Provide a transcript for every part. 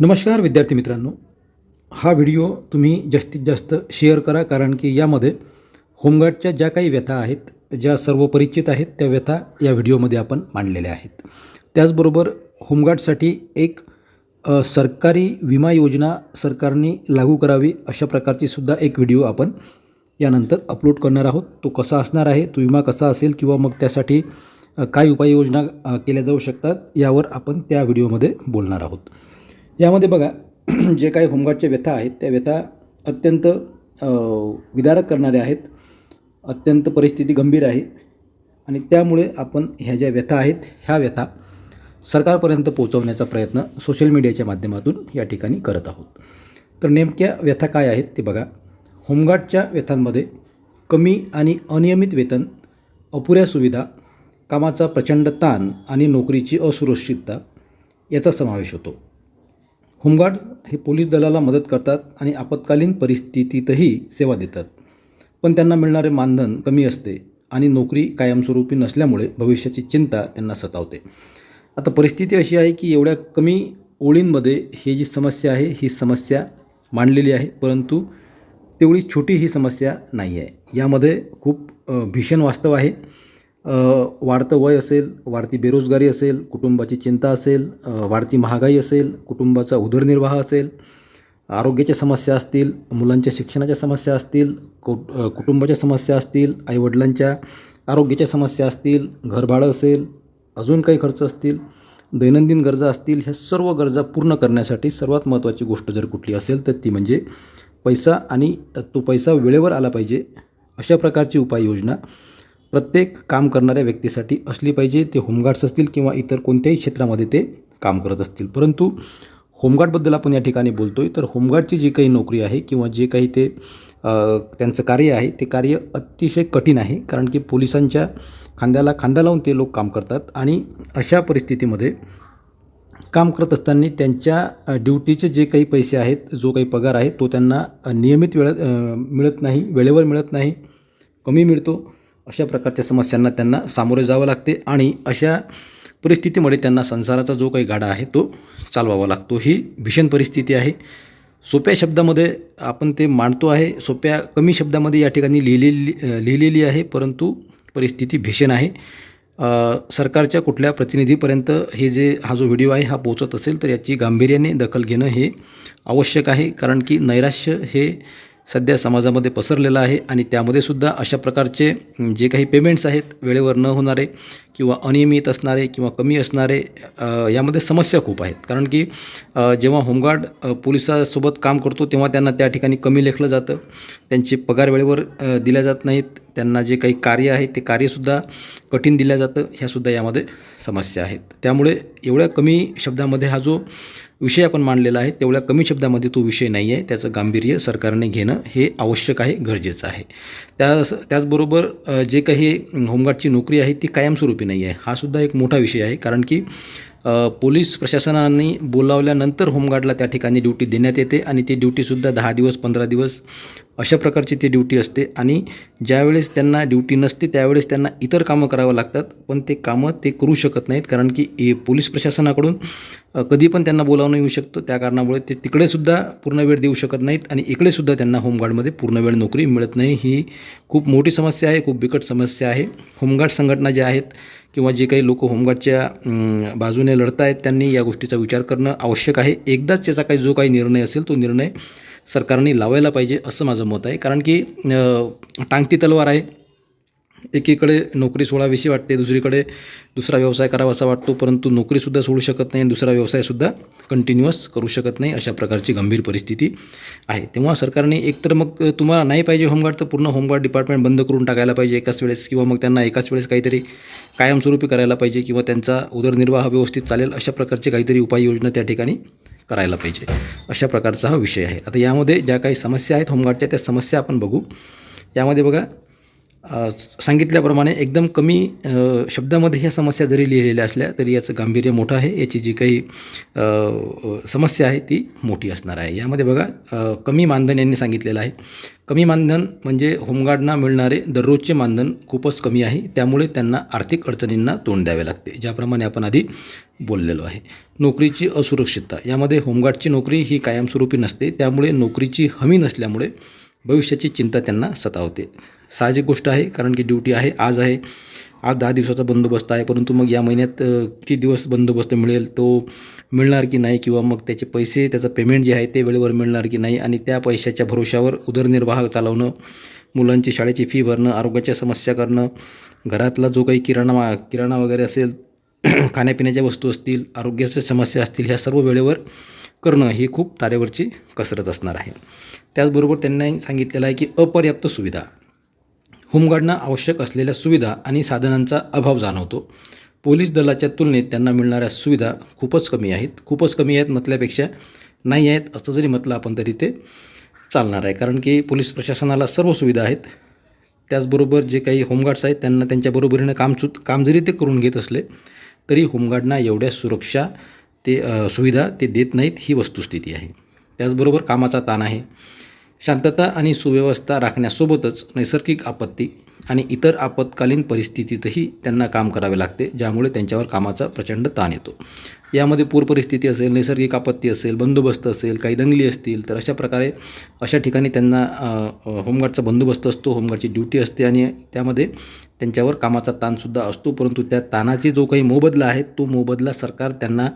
नमस्कार विद्यार्थी मित्रांनो. हा व्हिडिओ तुम्ही जास्तीत जास्त शेअर करा कारण की यामध्ये होमगार्डच्या ज्या काही व्यथा आहेत ज्या सर्व परिचित आहेत त्या व्यथा या व्हिडिओमध्ये आपण मांडलेल्या आहेत. त्याचबरोबर होमगार्डसाठी एक सरकारी विमा योजना सरकारने लागू करावी अशा प्रकारची सुद्धा एक व्हिडिओ आपण यानंतर अपलोड करणार आहोत. तो कसा असणार आहे तो विमा कसा असेल किंवा मग त्यासाठी काय उपाययोजना केल्या जाऊ शकतात यावर आपण त्या व्हिडिओमध्ये बोलणार आहोत. यामध्ये बघा जे काही होमगार्डच्या व्यथा आहेत त्या व्यथा अत्यंत विदारक करणाऱ्या आहेत. अत्यंत परिस्थिती गंभीर आहे. आणि त्यामुळे आपण ह्या ज्या व्यथा आहेत ह्या व्यथा सरकारपर्यंत पोहोचवण्याचा प्रयत्न सोशल मीडियाच्या माध्यमातून या ठिकाणी करत आहोत. तर नेमक्या व्यथा काय आहेत ते बघा. होमगार्डच्या व्यथांमध्ये कमी आणि अनियमित वेतन अपुऱ्या सुविधा कामाचा प्रचंड ताण आणि नोकरीची असुरक्षितता याचा समावेश होतो. होमगार्ड हे पोलीस दलाला मदत करतात आणि आपत्कालीन परिस्थितीतही सेवा देतात. पण त्यांना मिळणारे मानधन कमी असते आणि नोकरी कायमस्वरूपी नसल्यामुळे भविष्याची चिंता त्यांना सतावते. आता परिस्थिती अशी आहे की एवढ्या कमी ओळींमध्ये ही जी समस्या आहे ही समस्या मांडलेली आहे परंतु तेवढी छोटी ही समस्या नाही आहे यामध्ये खूप भीषण वास्तव आहे. वाढतं वय असेल वाढती बेरोजगारी असेल कुटुंबाची चिंता असेल वाढती महागाई असेल कुटुंबाचा उदरनिर्वाह असेल आरोग्याच्या समस्या असतील मुलांच्या शिक्षणाच्या समस्या असतील कुट कुटुंबाच्या समस्या असतील आईवडिलांच्या आरोग्याच्या समस्या असतील घरभाडं असेल अजून काही खर्च असतील दैनंदिन गरजा असतील ह्या सर्व गरजा पूर्ण करण्यासाठी सर्वात महत्त्वाची गोष्ट जर कुठली असेल तर ती म्हणजे पैसा आणि तो पैसा वेळेवर आला पाहिजे अशा प्रकारची उपाययोजना प्रत्येक काम करणाऱ्या व्यक्तीसाठी असली पाहिजे ते होमगार्ड्स असतील किंवा इतर कोणत्याही क्षेत्रामध्ये ते काम करत असतील. परंतु होमगार्डबद्दल आपण या ठिकाणी बोलतो आहे तर होमगार्डची जी काही नोकरी आहे किंवा जे काही ते त्यांचं कार्य आहे ते कार्य अतिशय कठीण आहे कारण की पोलिसांच्या खांद्याला खांदा लावून ते लोक काम करतात आणि अशा परिस्थितीमध्ये काम करत असताना त्यांच्या ड्युटीचे जे काही पैसे आहेत जो काही पगार आहे तो त्यांना नियमित वेळेत मिळत नाही वेळेवर मिळत नाही कमी मिळतो. अशा प्रकारच्या समस्यांना त्यांना सामोरे जावं लागते आणि अशा परिस्थितीमध्ये त्यांना संसाराचा जो काही गाडा आहे तो चालवावा लागतो. ही भीषण परिस्थिती आहे. सोप्या शब्दामध्ये आपण ते मांडतो आहे. सोप्या कमी शब्दामध्ये या ठिकाणी लिहिलेली लिहिलेली आहे परंतु परिस्थिती भीषण आहे. सरकारच्या कुठल्या प्रतिनिधीपर्यंत हे जे हा जो व्हिडिओ आहे हा पोहोचत असेल तर याची गांभीर्याने दखल घेणं हे आवश्यक आहे. कारण की नैराश्य हे सध्या समाजामध्ये पसरलेलं आहे आणि त्यामध्ये सुद्धा अशा प्रकारचे जे काही पेमेंट्स आहेत वेळेवर न होणारे किंवा अनियमित असणारे किंवा कमी असणारे यामध्ये समस्या खूप आहेत. कारण की जेव्हा होमगार्ड पोलिसासोबत काम करतो तेव्हा त्यांना त्या ठिकाणी कमी लेखलं जातं. त्यांचे पगार वेळेवर दिल्या जात नाहीत. त्यांना जे काही कार्य आहे ते कार्यसुद्धा कठीण दिलं जातं. ह्यासुद्धा यामध्ये समस्या आहेत. त्यामुळे एवढ्या कमी शब्दामध्ये हा जो विषय आपण मांडलेला आहे तेवढ्या कमी शब्दामध्ये तो विषय नाही आहे. त्याचं गांभीर्य सरकारने घेणं हे आवश्यक आहे गरजेचं आहे. त्या त्याचबरोबर जे काही होमगार्डची नोकरी आहे ती कायमस्वरूपी नाही आहे. हा सुद्धा एक मोठा विषय आहे कारण की पोलीस प्रशासनाने बोलावल्यानंतर होमगार्डला त्या ठिकाणी ड्युटी देण्यात येते आणि ती ड्युटीसुद्धा दहा दिवस पंधरा दिवस अशा प्रकारची ती ड्युटी असते. आणि ज्यावेळेस त्यांना ड्युटी नसते त्यावेळेस त्यांना इतर कामं करावं लागतात. पण ते कामं ते करू शकत नाहीत. कारण की ए पोलीस प्रशासनाकडून कधी पण त्यांना बोलावणं येऊ शकतं. त्या कारणामुळे ते तिकडेसुद्धा पूर्ण वेळ देऊ शकत नाहीत. आणि इकडेसुद्धा त्यांना होमगार्डमध्ये पूर्ण वेळ नोकरी मिळत नाही. ही खूप मोठी समस्या आहे. खूप बिकट समस्या आहे. होमगार्ड संघटना ज्या आहेत किंवा जे काही लोक होमगार्डच्या बाजूने लढत आहेत त्यांनी या गोष्टीचा विचार करणं आवश्यक आहे. एकदाच त्याचा काही जो काही निर्णय असेल तो निर्णय सरकारने लावायला पाहिजे असं माझं मत आहे. कारण की टांगती तलवार आहे. एकीकडे नोकरी सोडावीशी वाटते दुसरीकडे दुसरा व्यवसाय करावासा वाटतो परंतु नोकरीसुद्धा सोडू शकत नाही आणि दुसरा व्यवसायसुद्धा कंटिन्युअस करू शकत नाही अशा प्रकारची गंभीर परिस्थिती आहे. तेव्हा सरकारने एकतर मग तुम्हाला नाही पाहिजे होमगार्ड तर पूर्ण होमगार्ड डिपार्टमेंट बंद करून टाकायला पाहिजे एकाच वेळेस किंवा मग त्यांना एकाच वेळेस काहीतरी कायमस्वरूपी करायला पाहिजे किंवा त्यांचा उदरनिर्वाह व्यवस्थित चालेल अशा प्रकारचे काहीतरी उपाययोजना त्या ठिकाणी करायला पाहिजे. अशा प्रकारचा हा विषय आहे. आता यामध्ये ज्या काही समस्या आहेत होमगार्डच्या त्या समस्या आपण बघू. यामध्ये बघा सांगितल्याप्रमाणे एकदम कमी शब्दामध्ये ह्या समस्या जरी लिहिलेल्या असल्या तरी याचं गांभीर्य मोठं आहे. याची जी काही समस्या आहे ती मोठी असणार आहे. यामध्ये बघा कमी मानधन यांनी सांगितलेलं आहे. कमी मानधन म्हणजे होमगार्डना मिळणारे दररोजचे मानधन खूपच कमी आहे. त्यामुळे त्यांना आर्थिक अडचणींना तोंड द्यावे लागते ज्याप्रमाणे आपण आधी बोललेलो आहे. नोकरीची असुरक्षितता यामध्ये होमगार्डची नोकरी ही कायमस्वरूपी नसते. त्यामुळे नोकरीची हमी नसल्यामुळे भविष्याची चिंता त्यांना सतावते. साहजिक गोष्ट आहे कारण की ड्युटी आहे आज आहे. आज दहा दिवसाचा बंदोबस्त आहे परंतु मग या महिन्यात किती दिवस बंदोबस्त मिळेल तो मिळणार की नाही किंवा मग त्याचे पैसे त्याचं पेमेंट जे आहे ते वेळेवर मिळणार की नाही आणि त्या पैशाच्या भरोशावर उदरनिर्वाह चालवणं मुलांची शाळेची फी भरणं आरोग्याच्या समस्या करणं घरातला जो काही किराणा किराणा वगैरे असेल खाण्यापिण्याच्या वस्तू असतील आरोग्याच्या समस्या असतील ह्या सर्व वेळेवर करणं ही खूप तारेवरची कसरत असणार आहे. त्याचबरोबर त्यांनी सांगितलेलं आहे की अपर्याप्त सुविधा. होमगार्डना आवश्यक असलेल्या सुविधा आणि साधनांचा अभाव जाणवतो. पोलीस दलाच्या तुलनेत त्यांना मिळणाऱ्या सुविधा खूपच कमी आहेत. खूपच कमी आहेत म्हटल्यापेक्षा नाही आहेत असं जरी म्हटलं आपण तरी ते चालणार आहे. कारण की पोलीस प्रशासनाला सर्व सुविधा आहेत. त्याचबरोबर जे काही होमगार्ड्स आहेत त्यांना त्यांच्या बरोबरीनं काम सु काम जरी ते करून घेत असले तरी होमगार्डना एवढ्या सुरक्षा ते सुविधा ते देत नाहीत ही वस्तुस्थिती आहे. त्याचबरोबर कामाचा ताण आहे. शांतता आणि सुव्यवस्था राखण्यासोबतच नैसर्गिक आपत्ती आणि इतर आपत्कालीन परिस्थितीतही त्यांना काम करावे लागते ज्यामुळे त्यांच्यावर कामाचा प्रचंड ताण येतो. यामध्ये पूर परिस्थिती असेल नैसर्गिक आपत्ती असेल बंदोबस्त असेल काही दंगली असतील तर अशा प्रकारे अशा ठिकाणी त्यांना होमगार्डचा बंदोबस्त असतो होमगार्डची ड्युटी असते आणि त्यामध्ये त्यांच्यावर कामाचा ताणसुद्धा असतो परंतु त्या ताणाचे जो काही मोबदला आहे तो मोबदला सरकार त्यांना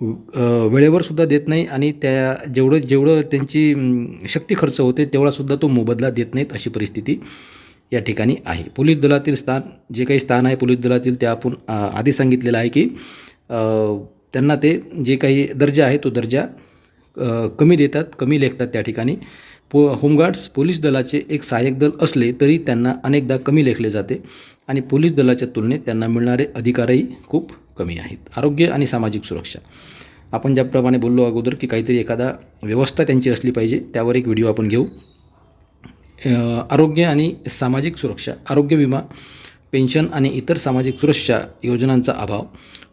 वेळेवरसुद्धा वेळेवर सुद्धा देत नाही आणि त्या जेवढं जेवढं त्यांची शक्ती खर्च होते तेवढासुद्धा तो मोबदला देत नाहीत अशी परिस्थिती या ठिकाणी आहे. पोलीस दलातील स्थान जे काही स्थान आहे पोलीस दलातील ते आपण आधी सांगितलेलं आहे की त्यांना ते जे काही दर्जा आहे तो दर्जा कमी देतात कमी लेखतात त्या ठिकाणी. पो होमगार्ड्स पोलीस दलाचे एक सहाय्यक दल असले तरी त्यांना अनेकदा कमी लेखले जाते आणि पोलीस दलाच्या तुलनेत त्यांना मिळणारे अधिकारही खूप कमी आहेत. आरोग्य आणि सामाजिक सुरक्षा. आपण ज्याप्रमाणे बोललो अगोदर की काहीतरी एखादा व्यवस्था त्यांची असली पाहिजे त्यावर एक व्हिडिओ आपण घेऊ. आरोग्य आणि सामाजिक सुरक्षा आरोग्य विमा पेन्शन आणि इतर सामाजिक सुरक्षा योजनांचा अभाव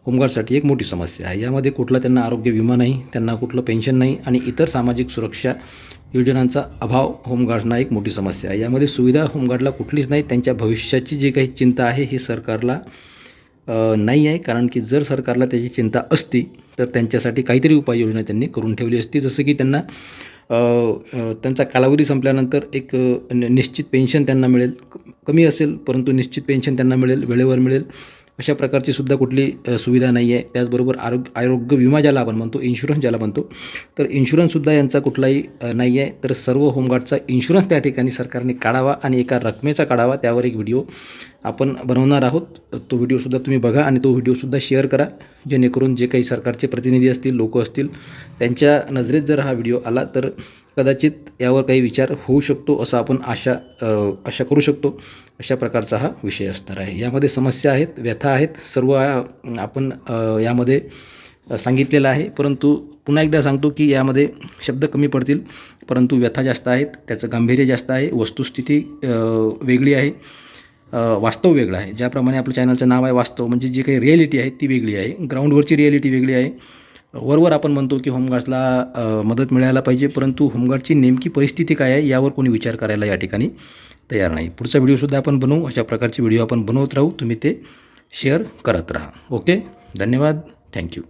होमगार्डसाठी एक मोठी समस्या आहे. यामध्ये कुठला त्यांना आरोग्य विमा नाही त्यांना कुठलं पेन्शन नाही आणि इतर सामाजिक सुरक्षा योजनांचा अभाव होमगार्डना एक मोठी समस्या आहे. यामध्ये सुविधा होमगार्डला कुठलीच नाही त्यांच्या भविष्याची जी काही चिंता आहे ही सरकारला नाही आहे कारण की जर सरकारला त्याची चिंता असती तर त्यांच्यासाठी काहीतरी उपाययोजना त्यांनी करून ठेवली असती. जसं की त्यांना त्यांचा कालावधी संपल्यानंतर एक निश्चित पेन्शन त्यांना मिळेल. कमी असेल परंतु निश्चित पेन्शन त्यांना मिळेल वेळेवर मिळेल. अशा प्रकारची सुद्धा कुठली सुविधा नाही आहे त्याचबरोबर आरोग्य आरोग्य विमा ज्याला आपण म्हणतो इन्शुरन्स ज्याला म्हणतो तर इन्शुरन्ससुद्धा यांचा कुठलाही नाही आहे तर सर्व होमगार्डचा इन्शुरन्स त्या ठिकाणी सरकारने काढावा आणि एका रकमेचा काढावा. त्यावर एक व्हिडिओ आपण बनवणार आहोत. तो व्हिडिओसुद्धा तुम्ही बघा आणि तो व्हिडिओसुद्धा शेअर करा. जेणेकरून जे काही सरकारचे प्रतिनिधी असतील लोक असतील त्यांच्या नजरेत जर हा व्हिडिओ आला तर कदाचित यावर काही विचार होऊ शकतो असं आपण आशा आशा करू शकतो. अशा प्रकारचा हा विषय असणार आहे. यामध्ये समस्या आहेत व्यथा आहेत सर्व आपण यामध्ये सांगितलेलं आहे. परंतु पुन्हा एकदा सांगतो की यामध्ये शब्द कमी पडतील. परंतु व्यथा जास्त आहेत त्याचं गांभीर्य जास्त आहे वस्तुस्थिती वेगळी आहे वास्तव वेगळं आहे. ज्याप्रमाणे आपलं चॅनलचं नाव आहे वास्तव म्हणजे जी काही रिॲलिटी आहे ती वेगळी आहे. ग्राउंडवरची रिॲलिटी वेगळी आहे. वरवर आपण म्हणतो की होमगार्ड्सला मदत मिळायला पाहिजे परंतु होमगार्डची नेमकी परिस्थिती काय आहे यावर कोणी विचार करायला या ठिकाणी तयार नाही. पुढचा व्हिडिओसुद्धा आपण बनवू अशा प्रकारचे व्हिडिओ आपण बनवत राहू. तुम्ही ते शेअर करत राहा. ओके? धन्यवाद. थँक्यू.